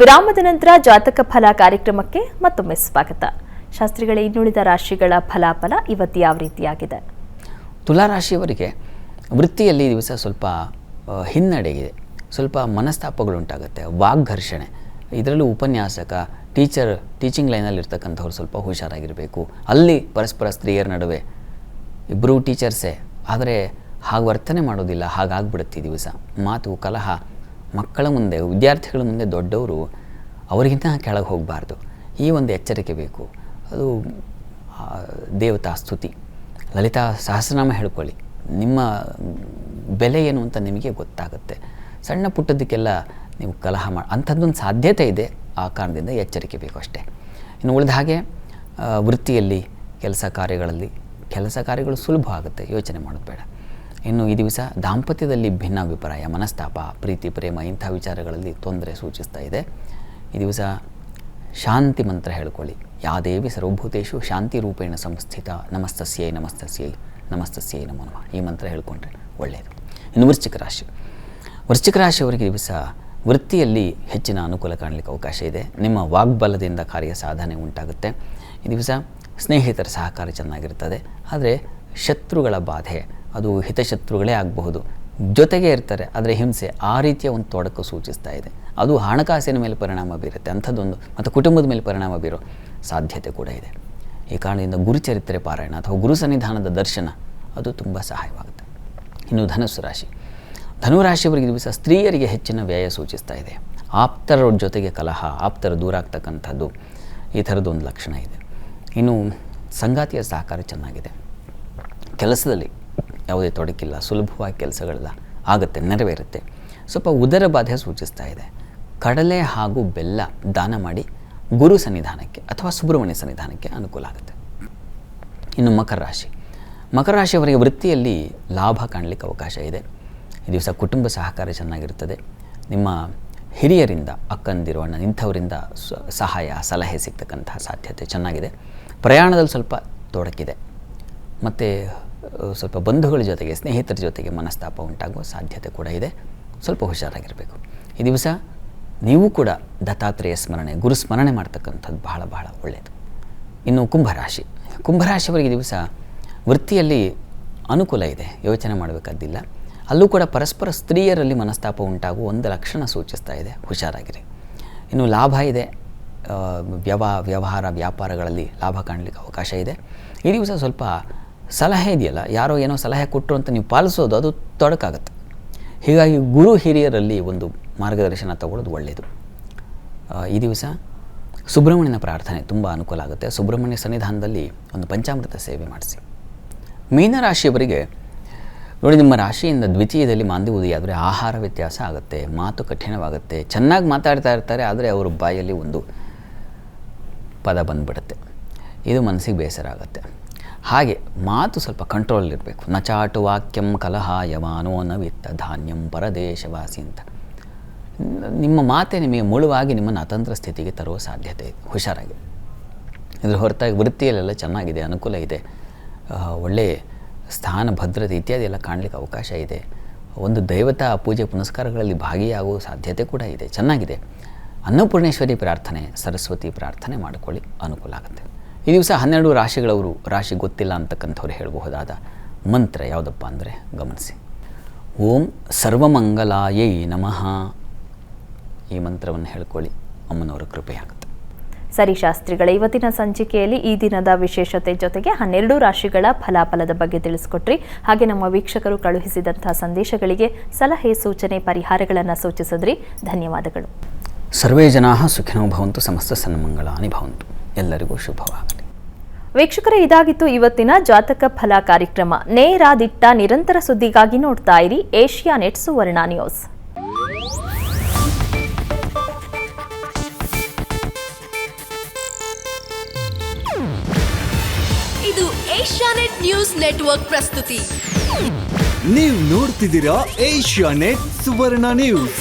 ವಿರಾಮದ ನಂತರ ಜಾತಕ ಫಲ ಕಾರ್ಯಕ್ರಮಕ್ಕೆ ಮತ್ತೊಮ್ಮೆ ಸ್ವಾಗತ. ಶಾಸ್ತ್ರಿಗಳ, ಇನ್ನುಳಿದ ರಾಶಿಗಳ ಫಲಾಫಲ ಇವತ್ತು ಯಾವ ರೀತಿಯಾಗಿದೆ? ತುಲಾರಾಶಿಯವರಿಗೆ ವೃತ್ತಿಯಲ್ಲಿ ದಿವಸ ಸ್ವಲ್ಪ ಹಿನ್ನಡೆಯಿದೆ. ಸ್ವಲ್ಪ ಮನಸ್ತಾಪಗಳುಂಟಾಗುತ್ತೆ ವಾಗ್ಘರ್ಷಣೆ, ಇದರಲ್ಲೂ ಉಪನ್ಯಾಸಕ, ಟೀಚರ್, ಟೀಚಿಂಗ್ ಲೈನಲ್ಲಿ ಇರ್ತಕ್ಕಂಥವ್ರು ಸ್ವಲ್ಪ ಹುಷಾರಾಗಿರಬೇಕು. ಅಲ್ಲಿ ಪರಸ್ಪರ ಸ್ತ್ರೀಯರ ನಡುವೆ ಇಬ್ಬರೂ ಟೀಚರ್ಸೇ, ಆದರೆ ಹಾಗೆ ವರ್ತನೆ ಮಾಡೋದಿಲ್ಲ, ಹಾಗಾಗ್ಬಿಡುತ್ತೆ ಈ ದಿವಸ. ಮಾತು, ಕಲಹ ಮಕ್ಕಳ ಮುಂದೆ, ವಿದ್ಯಾರ್ಥಿಗಳ ಮುಂದೆ ದೊಡ್ಡವರು ಅವರಿಗಿಂತ ಕೆಳಗೆ ಹೋಗಬಾರ್ದು. ಈ ಒಂದು ಎಚ್ಚರಿಕೆ ಬೇಕು. ಅದು ದೇವತಾ ಸ್ತುತಿ. ಲಲಿತಾ ಸಹಸ್ರನಾಮ ಹೇಳ್ಕೊಳ್ಳಿ. ನಿಮ್ಮ ಬೆಲೆ ಏನು ಅಂತ ನಿಮಗೆ ಗೊತ್ತಾಗುತ್ತೆ. ಸಣ್ಣ ಪುಟ್ಟದಕ್ಕೆಲ್ಲ ನೀವು ಕಲಹ ಮಾಡಿ ಅಂಥದ್ದೊಂದು ಸಾಧ್ಯತೆ ಇದೆ ಆ ಕಾರಣದಿಂದ ಎಚ್ಚರಿಕೆ ಬೇಕು ಅಷ್ಟೇ. ಇನ್ನು ಉಳಿದ ಹಾಗೆ ವೃತ್ತಿಯಲ್ಲಿ, ಕೆಲಸ ಕಾರ್ಯಗಳಲ್ಲಿ, ಕೆಲಸ ಕಾರ್ಯಗಳು ಸುಲಭ ಆಗುತ್ತೆ ಯೋಚನೆ ಮಾಡೋದು ಬೇಡ. ಇನ್ನು ಈ ದಿವಸ ದಾಂಪತ್ಯದಲ್ಲಿ ಭಿನ್ನಾಭಿಪ್ರಾಯ, ಮನಸ್ತಾಪ, ಪ್ರೀತಿ, ಪ್ರೇಮ ಇಂಥ ವಿಚಾರಗಳಲ್ಲಿ ತೊಂದರೆ ಸೂಚಿಸ್ತಾ ಇದೆ. ಈ ದಿವಸ ಶಾಂತಿ ಮಂತ್ರ ಹೇಳ್ಕೊಳ್ಳಿ. ಯಾ ದೇವಿ ಸರ್ವಭೂತೇಶು ಶಾಂತಿ ರೂಪೇಣ ಸಂಸ್ಥಿತ ನಮಸ್ತಸ್ಯೈ ನಮಸ್ತಸ್ಯೈ ನಮಸ್ತಸ್ಯೈ ನಮೋ ನಮಃ. ಈ ಮಂತ್ರ ಹೇಳ್ಕೊಂಡ್ರೆ ಒಳ್ಳೆಯದು ಇನ್ನು ವೃಶ್ಚಿಕ ರಾಶಿ. ವೃಶ್ಚಿಕ ರಾಶಿಯವರಿಗೆ ದಿವಸ ವೃತ್ತಿಯಲ್ಲಿ ಹೆಚ್ಚಿನ ಅನುಕೂಲ ಕಾಣಲಿಕ್ಕೆ ಅವಕಾಶ ಇದೆ. ನಿಮ್ಮ ವಾಗ್ಬಲದಿಂದ ಕಾರ್ಯ ಸಾಧನೆ ಉಂಟಾಗುತ್ತೆ. ಈ ದಿವಸ ಸ್ನೇಹಿತರ ಸಹಕಾರ ಚೆನ್ನಾಗಿರ್ತದೆ. ಆದರೆ ಶತ್ರುಗಳ ಬಾಧೆ ಅದು ಹಿತಶತ್ರುಗಳೇ ಆಗಬಹುದು. ಜೊತೆಗೆ ಇರ್ತಾರೆ, ಆದರೆ ಹಿಂಸೆ ಆ ರೀತಿಯ ಒಂದು ತೊಡಕು ಸೂಚಿಸ್ತಾ ಇದೆ. ಅದು ಹಣಕಾಸಿನ ಮೇಲೆ ಪರಿಣಾಮ ಬೀರುತ್ತೆ, ಅಂಥದ್ದೊಂದು, ಮತ್ತು ಕುಟುಂಬದ ಮೇಲೆ ಪರಿಣಾಮ ಬೀರೋ ಸಾಧ್ಯತೆ ಕೂಡ ಇದೆ. ಈ ಕಾರಣದಿಂದ ಗುರುಚರಿತ್ರೆ ಪಾರಾಯಣ ಅಥವಾ ಗುರು ಸನ್ನಿಧಾನದ ದರ್ಶನ, ಅದು ತುಂಬ ಸಹಾಯವಾಗುತ್ತೆ. ಇನ್ನು ಧನುಸ್ಸು ರಾಶಿ. ಧನುರಾಶಿಯವರಿಗೆ ದಿವಸ ಸ್ತ್ರೀಯರಿಗೆ ಹೆಚ್ಚಿನ ವ್ಯಯ ಸೂಚಿಸ್ತಾ ಇದೆ. ಆಪ್ತರ ಜೊತೆಗೆ ಕಲಹ, ಆಪ್ತರ ದೂರ ಆಗ್ತಕ್ಕಂಥದ್ದು, ಈ ಥರದ್ದೊಂದು ಲಕ್ಷಣ ಇದೆ. ಇನ್ನು ಸಂಗಾತಿಯ ಸಹಕಾರ ಚೆನ್ನಾಗಿದೆ. ಕೆಲಸದಲ್ಲಿ ಯಾವುದೇ ತೊಡಕಿಲ್ಲ, ಸುಲಭವಾಗಿ ಕೆಲಸಗಳೆಲ್ಲ ಆಗುತ್ತೆ, ನೆರವೇರುತ್ತೆ. ಸ್ವಲ್ಪ ಉದರ ಬಾಧೆ ಸೂಚಿಸ್ತಾ ಇದೆ. ಕಡಲೆ ಹಾಗೂ ಬೆಲ್ಲ ದಾನ ಮಾಡಿ ಗುರು ಸನ್ನಿಧಾನಕ್ಕೆ ಅಥವಾ ಸುಬ್ರಹ್ಮಣ್ಯ ಸನ್ನಿಧಾನಕ್ಕೆ ಅನುಕೂಲ ಆಗುತ್ತೆ. ಇನ್ನು ಮಕರ ರಾಶಿ. ಮಕರ ರಾಶಿಯವರಿಗೆ ವೃತ್ತಿಯಲ್ಲಿ ಲಾಭ ಕಾಣಲಿಕ್ಕೆ ಅವಕಾಶ ಇದೆ. ಈ ದಿವಸ ಕುಟುಂಬ ಸಹಕಾರ ಚೆನ್ನಾಗಿರುತ್ತದೆ. ನಿಮ್ಮ ಹಿರಿಯರಿಂದ, ಅಕ್ಕಂದಿರು, ಅಣ್ಣ ಇಂಥವರಿಂದ ಸಹಾಯ, ಸಲಹೆ ಸಿಗ್ತಕ್ಕಂತಹ ಸಾಧ್ಯತೆ ಚೆನ್ನಾಗಿದೆ. ಪ್ರಯಾಣದಲ್ಲಿ ಸ್ವಲ್ಪ ತೊಡಕಿದೆ. ಮತ್ತು ಸ್ವಲ್ಪ ಬಂಧುಗಳ ಜೊತೆಗೆ, ಸ್ನೇಹಿತರ ಜೊತೆಗೆ ಮನಸ್ತಾಪ ಉಂಟಾಗುವ ಸಾಧ್ಯತೆ ಕೂಡ ಇದೆ. ಸ್ವಲ್ಪ ಹುಷಾರಾಗಿರಬೇಕು. ಈ ದಿವಸ ನೀವು ಕೂಡ ದತ್ತಾತ್ರೇಯ ಸ್ಮರಣೆ, ಗುರು ಸ್ಮರಣೆ ಮಾಡ್ತಕ್ಕಂಥದ್ದು ಬಹಳ ಬಹಳ ಒಳ್ಳೆಯದು ಇನ್ನು ಕುಂಭರಾಶಿ. ಕುಂಭರಾಶಿಯವರಿಗೆ ದಿವಸ ವೃತ್ತಿಯಲ್ಲಿ ಅನುಕೂಲ ಇದೆ. ಯೋಚನೆ ಮಾಡಬೇಕಾದ್ದಿಲ್ಲ. ಅಲ್ಲೂ ಕೂಡ ಪರಸ್ಪರ ಸ್ತ್ರೀಯರಲ್ಲಿ ಮನಸ್ತಾಪ ಉಂಟಾಗುವ ಒಂದು ಲಕ್ಷಣ ಸೂಚಿಸ್ತಾ ಇದೆ. ಹುಷಾರಾಗಿರಿ. ಇನ್ನು ಲಾಭ ಇದೆ. ವ್ಯವ, ವ್ಯವಹಾರ, ವ್ಯಾಪಾರಗಳಲ್ಲಿ ಲಾಭ ಕಾಣಲಿಕ್ಕೆ ಅವಕಾಶ ಇದೆ. ಈ ದಿವಸ ಸ್ವಲ್ಪ ಸಲಹೆ ಇದೆಯಲ್ಲ? ಯಾರೋ ಏನೋ ಸಲಹೆ ಕೊಟ್ಟರು ಅಂತ ನೀವು ಪಾಲಿಸೋದು ಅದು ತೊಡಕಾಗುತ್ತೆ. ಹೀಗಾಗಿ ಗುರು ಹಿರಿಯರಲ್ಲಿ ಒಂದು ಮಾರ್ಗದರ್ಶನ ತಗೊಳ್ಳೋದು ಒಳ್ಳೆಯದು ಈ ದಿವಸ ಸುಬ್ರಹ್ಮಣ್ಯನ ಪ್ರಾರ್ಥನೆ ತುಂಬ ಅನುಕೂಲ ಆಗುತ್ತೆ. ಸುಬ್ರಹ್ಮಣ್ಯ ಸನ್ನಿಧಾನದಲ್ಲಿ ಒಂದು ಪಂಚಾಮೃತ ಸೇವೆ ಮಾಡಿಸಿ. ಮೀನರಾಶಿಯವರಿಗೆ ನೋಡಿ, ನಿಮ್ಮ ರಾಶಿಯಿಂದ ದ್ವಿತೀಯದಲ್ಲಿ ಮಾಂದಿ ಉದಿಯಾದರೆ ಆಹಾರ ವ್ಯತ್ಯಾಸ ಆಗುತ್ತೆ, ಮಾತು ಕಠಿಣವಾಗುತ್ತೆ, ಚೆನ್ನಾಗಿ ಮಾತಾಡ್ತಾ ಇರ್ತಾರೆ, ಆದರೆ ಅವರ ಬಾಯಲ್ಲಿ ಒಂದು ಪದ ಬಂದುಬಿಡುತ್ತೆ. ಇದು ಮನಸ್ಸಿಗೆ ಬೇಸರ ಆಗುತ್ತೆ. ಹಾಗೆ ಮಾತು ಸ್ವಲ್ಪ ಕಂಟ್ರೋಲಲ್ಲಿರಬೇಕು ನಚಾಟು ವಾಕ್ಯಂ ಕಲಹ ಯವಾನೋ ನವಿತ್ತ ಧಾನ್ಯಂ ಪರದೇಶವಾಸಿ ಅಂತ. ನಿಮ್ಮ ಮಾತೆ ನಿಮಗೆ ಮುಳುವಾಗಿ ನಿಮ್ಮನ್ನು ಅತಂತ್ರ ಸ್ಥಿತಿಗೆ ತರುವ ಸಾಧ್ಯತೆ ಇದೆ. ಹುಷಾರಾಗಿ. ಇದ್ರ ಹೊರತಾಗಿ ವೃತ್ತಿಯಲ್ಲೆಲ್ಲ ಚೆನ್ನಾಗಿದೆ, ಅನುಕೂಲ ಇದೆ. ಒಳ್ಳೆಯ ಸ್ಥಾನ, ಭದ್ರತೆ ಇತ್ಯಾದಿ ಎಲ್ಲ ಕಾಣಲಿಕ್ಕೆ ಅವಕಾಶ ಇದೆ. ಒಂದು ದೈವತಾ ಪೂಜೆ ಪುನಸ್ಕಾರಗಳಲ್ಲಿ ಭಾಗಿಯಾಗುವ ಸಾಧ್ಯತೆ ಕೂಡ ಇದೆ. ಚೆನ್ನಾಗಿದೆ. ಅನ್ನಪೂರ್ಣೇಶ್ವರಿ ಪ್ರಾರ್ಥನೆ, ಸರಸ್ವತಿ ಪ್ರಾರ್ಥನೆ ಮಾಡಿಕೊಳ್ಳಿ. ಅನುಕೂಲ ಆಗುತ್ತೆ. ಈ ದಿವಸ ಹನ್ನೆರಡು ರಾಶಿಗಳವರು ರಾಶಿ ಗೊತ್ತಿಲ್ಲ ಅಂತಕ್ಕಂಥವ್ರು ಹೇಳಬಹುದಾದ ಮಂತ್ರ ಯಾವುದಪ್ಪ ಅಂದರೆ ಗಮನಿಸಿ. ಓಂ ಸರ್ವಮಂಗಲಾಯೈ ನಮಃ. ಈ ಮಂತ್ರವನ್ನು ಹೇಳ್ಕೊಳ್ಳಿ. ಅಮ್ಮನವರ ಕೃಪೆಯಾಗುತ್ತೆ ಸರಿ ಶಾಸ್ತ್ರಿಗಳ ಇವತ್ತಿನ ಸಂಚಿಕೆಯಲ್ಲಿ ಈ ದಿನದ ವಿಶೇಷತೆ ಜೊತೆಗೆ ಹನ್ನೆರಡು ರಾಶಿಗಳ ಫಲಾಫಲದ ಬಗ್ಗೆ ತಿಳಿಸ್ಕೊಟ್ರಿ. ಹಾಗೆ ನಮ್ಮ ವೀಕ್ಷಕರು ಕಳುಹಿಸಿದಂತಹ ಸಂದೇಶಗಳಿಗೆ ಸಲಹೆ ಸೂಚನೆ ಪರಿಹಾರಗಳನ್ನು ಸೂಚಿಸಿದ್ರಿ. ಧನ್ಯವಾದಗಳು. ಸರ್ವೇ ಜನಾ ಸುಖಿನೋ ಭವಂತು ಸಮಸ್ತ ಸನ್ಮಂಗಳಾನಿ ಭವಂತು. ಎಲ್ಲರಿಗೂ ಶುಭವಾಗಲಿ. ವೀಕ್ಷಕರೇ ಇದಾಗಿತ್ತು ಇವತ್ತಿನ ಜಾತಕ ಫಲ ಕಾರ್ಯಕ್ರಮ. ನೇರ ದಿಟ್ಟ ನಿರಂತರ ಸುದ್ದಿಗಾಗಿ ನೋಡ್ತಾ ಇರಿ ಏಷ್ಯಾ ನೆಟ್ ಸುವರ್ಣ ನ್ಯೂಸ್. ಇದು ಏಷ್ಯಾನೆಟ್ ನ್ಯೂಸ್ ನೆಟ್ವರ್ಕ್ ಪ್ರಸ್ತುತಿ. ನೀವು ನೋಡ್ತಿದ್ದೀರಾ ಏಷ್ಯಾ ನೆಟ್ ಸುವರ್ಣ ನ್ಯೂಸ್.